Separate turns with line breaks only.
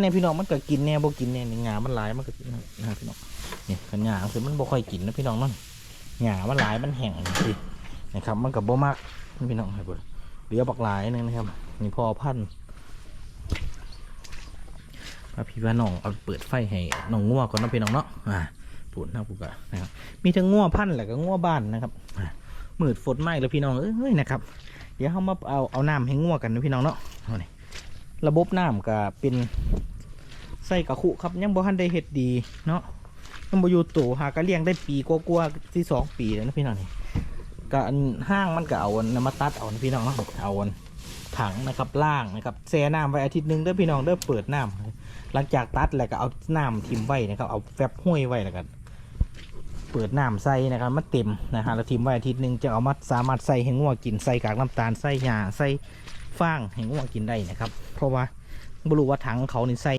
เนี่ยพี่น้องมันก็กินแน่บ่กินแน่นี่งามันหลายมันก็กินนะพี่น้องนี่ขันหญ้าคือมันบ่ค่อยกินนะพี่น้องนั่นหญ้ามันหลายมันแห้งสินะครับ มันก็บ่มักพี่น้องให้เบิ่งเหลือบักหลายนึงนะครับนี่พอพันธุ์พาพี่ว่าน้องเอาเปิดไฟให้น้องงัวก่อนนะพี่น้องเนาะอ่าปูดนะปูกะนะครับมีทั้งงัวพันธุ์และก็งัวบ้านนะครับอ่ามืดฝนไหม้แล้วพี่น้องเอ้ยนะครับ เดี๋ยวเขามาเอาเอาน้ำให้งัวกันนะพี่น้องเนาะเอานี่ระบบน้ำก็เป็น ใส่กระคุครับยังบ่ทันได้เฮ็ดดีเนาะยังบ่อยู่โตหากะเลี้ยงได้ปีกว่าๆที่สองปีแล้วนะพี่น้องนี่ก็อันห้างมันก็เอาอนมาตัดเอานะพี่น้องเนาะเอาอนถังนะครับล่างนะครับแช่น้ำไว้อาทิตย์หนึงเด้อพี่น้องเด้อเปิดน้ำหลังจากตัดแล้วก็เอาน้ำทิมไว้นะครับเอาแฟบห้วยไว้แล้วกันเปิดน้ำใส่นะครับมันเต็มนะฮะแล้วทิมไว้อาทิตย์หนึ่งจะเอามาสามารถใส่ให้งัวกินใส่กากน้ำตาลใส่หญ้าใส่ฟางให้งัวกินได้นะครับ เพราะว่าบรู้ว่าถังเขานี่ใส่